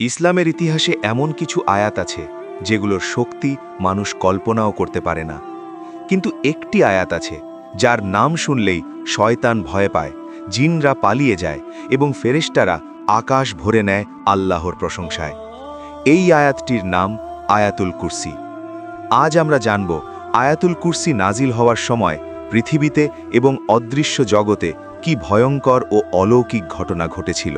ইসলামের ইতিহাসে এমন কিছু আয়াত আছে, যেগুলোর শক্তি মানুষ কল্পনাও করতে পারে না। কিন্তু একটি আয়াত আছে, যার নাম শুনলেই শয়তান ভয় পায়, জিনরা পালিয়ে যায় এবং ফেরেশতারা আকাশ ভরে নেয় আল্লাহর প্রশংসায়। এই আয়াতটির নাম আয়াতুল কুরসি। আজ আমরা জানব, আয়াতুল কুরসি নাজিল হওয়ার সময় পৃথিবীতে এবং অদৃশ্য জগতে কি ভয়ঙ্কর ও অলৌকিক ঘটনা ঘটেছিল।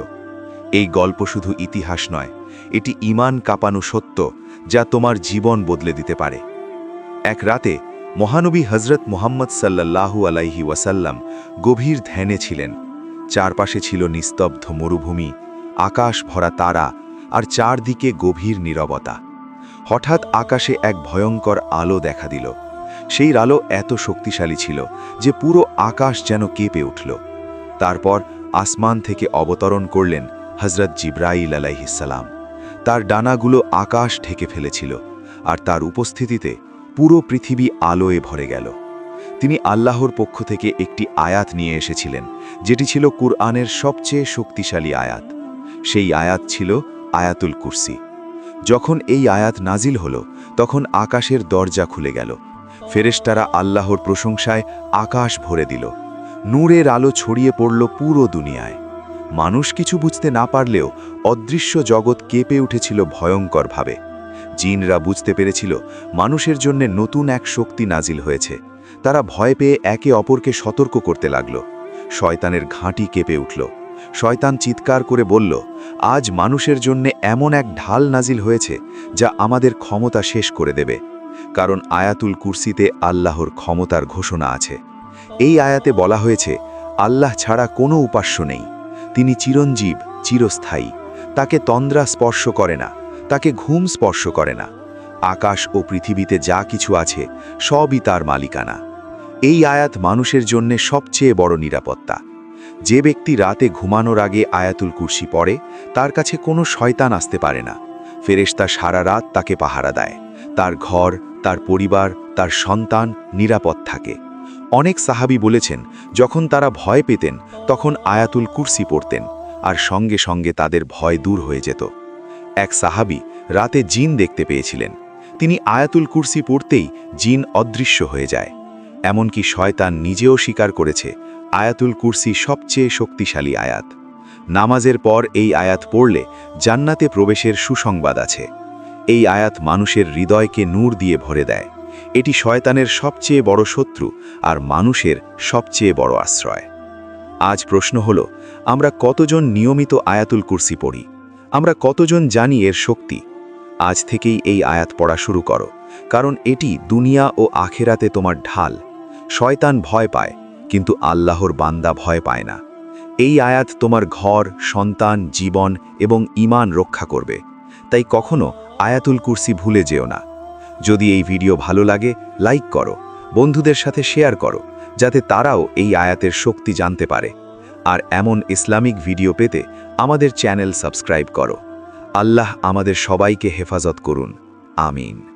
এই গল্প শুধু ইতিহাস নয়, এটি ইমান কাঁপানো সত্য যা তোমার জীবন বদলে দিতে পারে। এক রাতে মহানবী হজরত মোহাম্মদ সাল্লাল্লাহু আলাইহি ওয়াসাল্লাম গভীর ধ্যানে ছিলেন। চারপাশে ছিল নিস্তব্ধ মরুভূমি, আকাশ ভরা তারা আর চারদিকে গভীর নীরবতা। হঠাৎ আকাশে এক ভয়ঙ্কর আলো দেখা দিল। সেই আলো এত শক্তিশালী ছিল যে পুরো আকাশ যেন কেঁপে উঠল। তারপর আসমান থেকে অবতরণ করলেন হজরত জিব্রাইল আলাইহিসাল্লাম তার ডানাগুলো আকাশ ঢেকে ফেলেছিল আর তার উপস্থিতিতে পুরো পৃথিবী আলোয় ভরে গেল। তিনি আল্লাহর পক্ষ থেকে একটি আয়াত নিয়ে এসেছিলেন, যেটি ছিল কুরআনের সবচেয়ে শক্তিশালী আয়াত। সেই আয়াত ছিল আয়াতুল কুরসি। যখন এই আয়াত নাজিল হল, তখন আকাশের দরজা খুলে গেল। ফেরেশতারা আল্লাহর প্রশংসায় আকাশ ভরে দিল। নূরের আলো ছড়িয়ে পড়ল পুরো দুনিয়ায়। মানুষ কিছু বুঝতে না পারলেও অদৃশ্য জগৎ কেঁপে উঠেছিল ভয়ঙ্করভাবে। জিনরা বুঝতে পেরেছিল মানুষের জন্য নতুন এক শক্তি নাজিল হয়েছে। তারা ভয় পেয়ে একে অপরকে সতর্ক করতে লাগল। শয়তানের ঘাঁটি কেঁপে উঠল। শয়তান চিৎকার করে বলল, আজ মানুষের জন্য এমন এক ঢাল নাজিল হয়েছে যা আমাদের ক্ষমতা শেষ করে দেবে। কারণ আয়াতুল কুরসিতে আল্লাহর ক্ষমতার ঘোষণা আছে। এই আয়াতে বলা হয়েছে, আল্লাহ ছাড়া কোনো উপাস্য নেই। তিনি চিরঞ্জীব, চিরস্থায়ী। তাকে তন্দ্রা স্পর্শ করে না, তাকে ঘুম স্পর্শ করে না। আকাশ ও পৃথিবীতে যা কিছু আছে, সবই তার মালিকানা। এই আয়াত মানুষের জন্যে সবচেয়ে বড় নিরাপত্তা। যে ব্যক্তি রাতে ঘুমানোর আগে আয়াতুল কুরসি পড়ে, তার কাছে কোনো শয়তান আসতে পারে না। ফেরেশতা সারা রাত তাকে পাহারা দেয়। তার ঘর, তার পরিবার, তার সন্তান নিরাপদ থাকে। অনেক সাহাবি বলেছেন, যখন তারা ভয় পেতেন, তখন আয়াতুল কুরসি পড়তেন, আর সঙ্গে সঙ্গে তাদের ভয় দূর হয়ে যেত। এক সাহাবি রাতে জিন দেখতে পেয়েছিলেন। তিনি আয়াতুল কুরসি পড়তেই জিন অদৃশ্য হয়ে যায়। এমনকি শয়তান নিজেও স্বীকার করেছে, আয়াতুল কুরসি সবচেয়ে শক্তিশালী আয়াত। নামাজের পর এই আয়াত পড়লে জান্নাতে প্রবেশের সুসংবাদ আছে। এই আয়াত মানুষের হৃদয়কে নূর দিয়ে ভরে দেয়। এটি শয়তানের সবচেয়ে বড় শত্রু আর মানুষের সবচেয়ে বড় আশ্রয়। আজ প্রশ্ন হল, আমরা কতজন নিয়মিত আয়াতুল কুরসি পড়ি? আমরা কতজন জানি এর শক্তি? আজ থেকেই এই আয়াত পড়া শুরু করো, কারণ এটি দুনিয়া ও আখেরাতে তোমার ঢাল। শয়তান ভয় পায়, কিন্তু আল্লাহর বান্দা ভয় পায় না। এই আয়াত তোমার ঘর, সন্তান, জীবন এবং ইমান রক্ষা করবে। তাই কখনো আয়াতুল কুরসি ভুলে যেও না। যদি এই ভিডিও ভালো লাগে, লাইক করো, বন্ধুদের সাথে শেয়ার করো, যাতে তারাও এই আয়াতের শক্তি জানতে পারে। আর এমন ইসলামিক ভিডিও পেতে আমাদের চ্যানেল সাবস্ক্রাইব করো। আল্লাহ আমাদের সবাইকে হেফাজত করুন। আমিন।